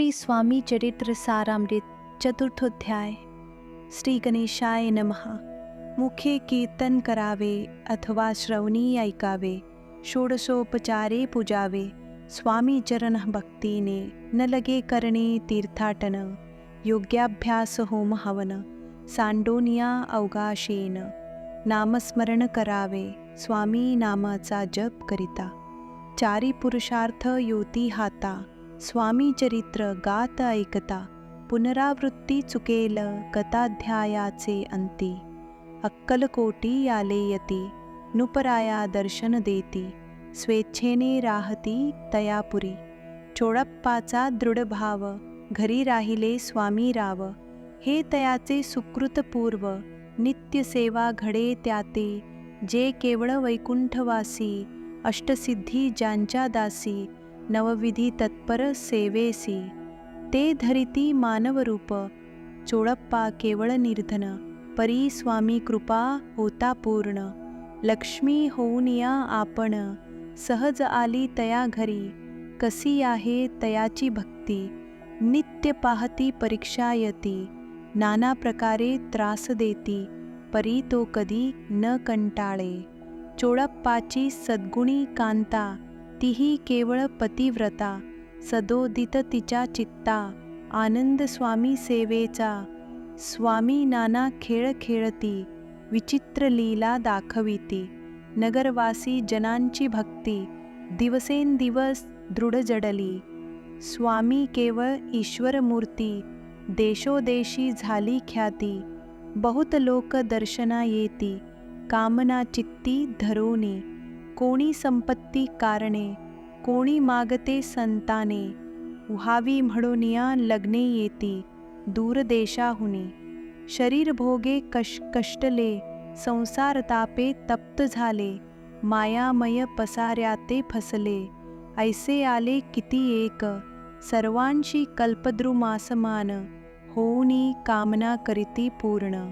श्री स्वामी चरित्र सारामृत चतुर्थोध्याय श्री गणेशाय नमः। मुखे कीर्तन करावे अथवा श्रवणी ऐकावे षोडशोपचारे पूजावे। स्वामी चरण भक्तीने न लगे करणे तीर्थाटन। योग्याभ्यास होम हवन। सांडोनिया अवकाशेन। नामस्मरण करावे स्वामी नामाचा जप करिता। चारी पुरुषार्थ योती हाता। स्वामी चरित्र गात ऐकता पुनरावृत्ती चुकेल कथाध्यायाचे अंती अक्कलकोटी आले यती नुपराया दर्शन देती स्वेच्छेने राहती तयापुरी चोळप्पाचा दृढभाव घरी राहिले स्वामी राव हे तयाचे सुकृतपूर्व नित्यसेवा घडे त्याते जे केवळ वैकुंठवासी अष्टसिद्धी ज्यांच्या दासी नवविधी तत्पर सेवेसी। ते धरिती मानवरूप। चोळप्पा केवळ निर्धन। परी स्वामी कृपा होता पूर्ण। लक्ष्मी होऊन या आपण। सहज आली तया घरी। कसी आहे तयाची भक्ती। नित्य पाहती परीक्षायती नाना प्रकारे त्रास देती। परी तो कधी न कंटाळे। चोळप्पाची सद्गुणी कांता। तीही केवळ पतिव्रता सदोदित तिच्या चित्ता आनंद स्वामी सेवेचा. स्वामी नाना खेळ खेळती विचित्र लीला दाखविती नगरवासी जनांची भक्ती दिवसेंदिवस दृढ जडली. स्वामी केवळ ईश्वरमूर्ती देशोदेशी झाली ख्याती बहुत लोक दर्शना येती कामना चित्ती धरोनी. कोणी संपत्ती कारणे कोणी मागते संताने व्हावी म्हणूनिया लग्ने येती दूरदेशाहुनी. शरीर भोगे कश कष्टले संसार तापे तप्त झाले मायामय पसाऱ्याते फसले. ऐसे आले किती एक सर्वांशी कल्पद्रुमासमान होऊनी कामना करीती पूर्ण.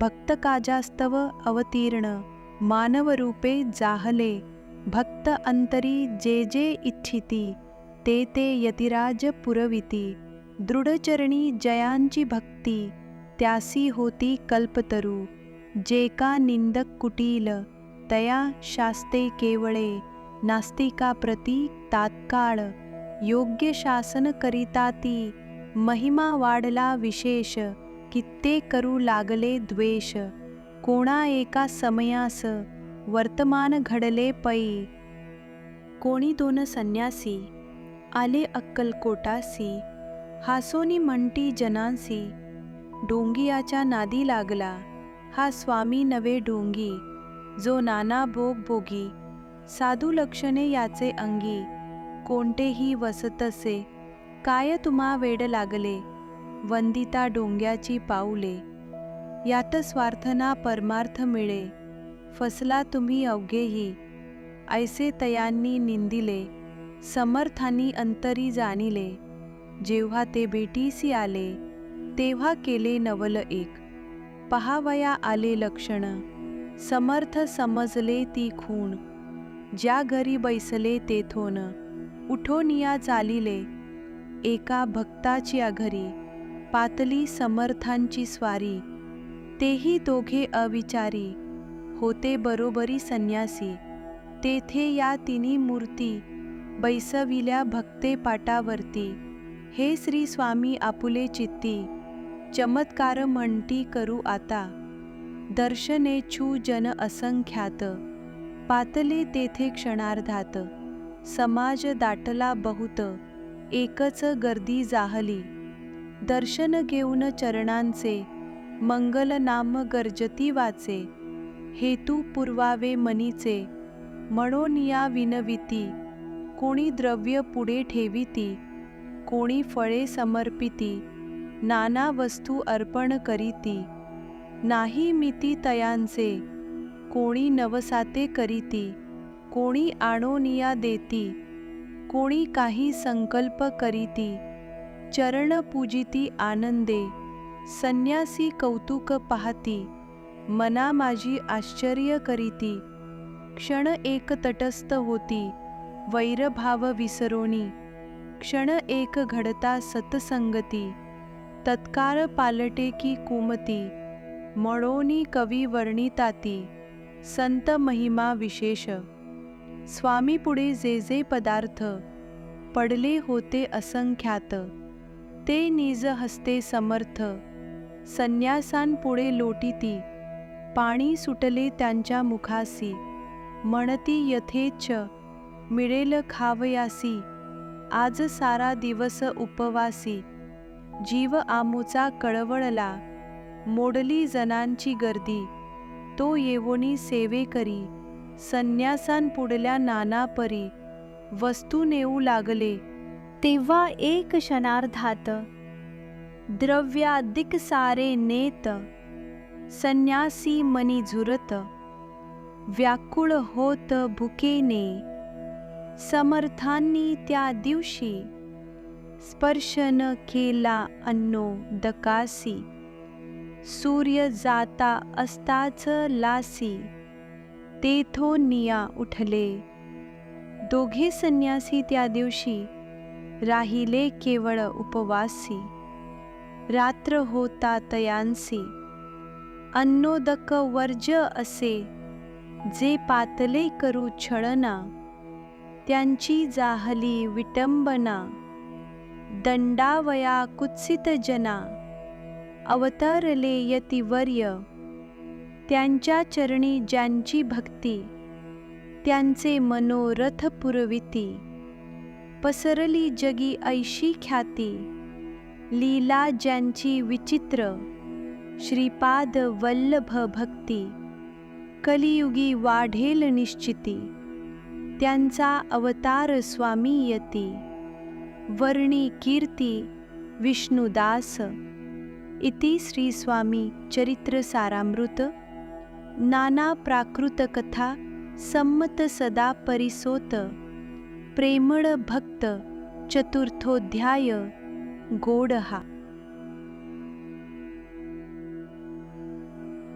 भक्त काजास्तव अवतीर्ण मानवरूपे जाहले भक्त अंतरी जे जे इच्छिती ते ते यतिराज पुरविती दृढचरणी जयांची भक्ती त्यासी होती कल्पतरू जे का निंदक कुटील तया शास्ते केवळे नास्तिका प्रती तात्काळ योग्य शासन करिता ती महिमा वाढला विशेष कित्ते करू लागले द्वेष. कोणा एका समयास वर्तमान घडले पै. कोणी दोन संन्यासी आले अक्कलकोटासी हासोनी म्हणती जनांसी डोंगियाच्या नादी लागला. हा स्वामी नवे डोंगी जो नाना भोग भोगी साधू लक्षणे याचे अंगी कोणतेही वसतसे काय तुम्हा वेड लागले? वंदिता डोंग्याची पाऊले. यात स्वार्थना परमार्थ मिळे. फसला तुम्ही अवघेही. ऐसे तयांनी निंदिले. समर्थानी अंतरी जाणिले. जेव्हा ते बेटीसी आले तेव्हा केले नवल एक. पहावया आले लक्षण. समर्थ समजले ती खूण. ज्या घरी बैसले तेथोन उठोनिया चालिले. एका भक्ताची घरी. पातली समर्थांची स्वारी. तेही दोघे अविचारी. होते बरोबरी संन्यासी. तेथे या तिन्ही मूर्ती बैसविल्या भक्ते पाटावरती हे श्री स्वामी आपुले चित्ती. चमत्कार म्हणती करू आता. दर्शने छू जन असंख्यात. पातले तेथे क्षणार्धात. समाज दाटला बहुत. एकच गर्दी जाहली. दर्शन घेऊन चरणांचे मंगल नाम गर्जती वाचे हेतू पुरवावे मनीचे म्हणून या विनविती कोणी द्रव्य पुढे ठेविती कोणी फळे समर्पिती नाना वस्तू अर्पण करीती नाही मिती तयांचे कोणी नवसाते करीती कोणी आणोनिया देती कोणी काही संकल्प करीती चरण पूजिती आनंदे संन्यासी कौतुक पाहती मना माझी आश्चर्य करीती. क्षण एक तटस्थ होती वैरभाव विसरोनी क्षण एक घडता सतसंगती तत्काळ पालटे की कुमती. मळोनी कवी वर्णिताती संत महिमा विशेष. स्वामीपुढे जे जे पदार्थ पडले होते असंख्यात. ते निज हस्ते समर्थ. संन्यासांपुढे लोटीती. पाणी सुटले त्यांच्या मुखासी. म्हणती यथेच्छ मिळेल खावयासी. आज सारा दिवस उपवासी. जीव आमुचा कळवळला. मोडली जनांची गर्दी. तो येवोनी सेवे करी. संन्यासांपुढल्या नाना परी. वस्तू नेऊ लागले. तेव्हा एक क्षणार्धात द्रव्याधिक सारे नेत संन्यासी मनी झुरत व्याकुळ होत भुकेने समर्थांनी त्या दिवशी स्पर्शन केला अन्नो दकासी सूर्य जाता असताच लासी तेथो निया उठले. दोघे संन्यासी त्या दिवशी राहिले केवळ उपवासी. रात्र होता तयांसी. अन्नोदक वर्ज असे. जे पातले करू छळना. त्यांची जाहली विटंबना. दंडावया कुत्सित जना. अवतरले यतिवर्य. त्यांच्या चरणी ज्यांची भक्ती. त्यांचे मनोरथ पुरविती. पसरली जगी ऐशी ख्याती. लीला ज्यांची विचित्र श्रीपाद वल्लभ भक्ती कलियुगी वाढेल निश्चिती त्यांचा अवतार स्वामी यती वर्णी कीर्ती विष्णुदास इति श्री स्वामी चरित्र सारामृत नाना प्राकृत कथा संमत सदा परिसोत प्रेमळ भक्त चतुर्थोध्याय गोड हा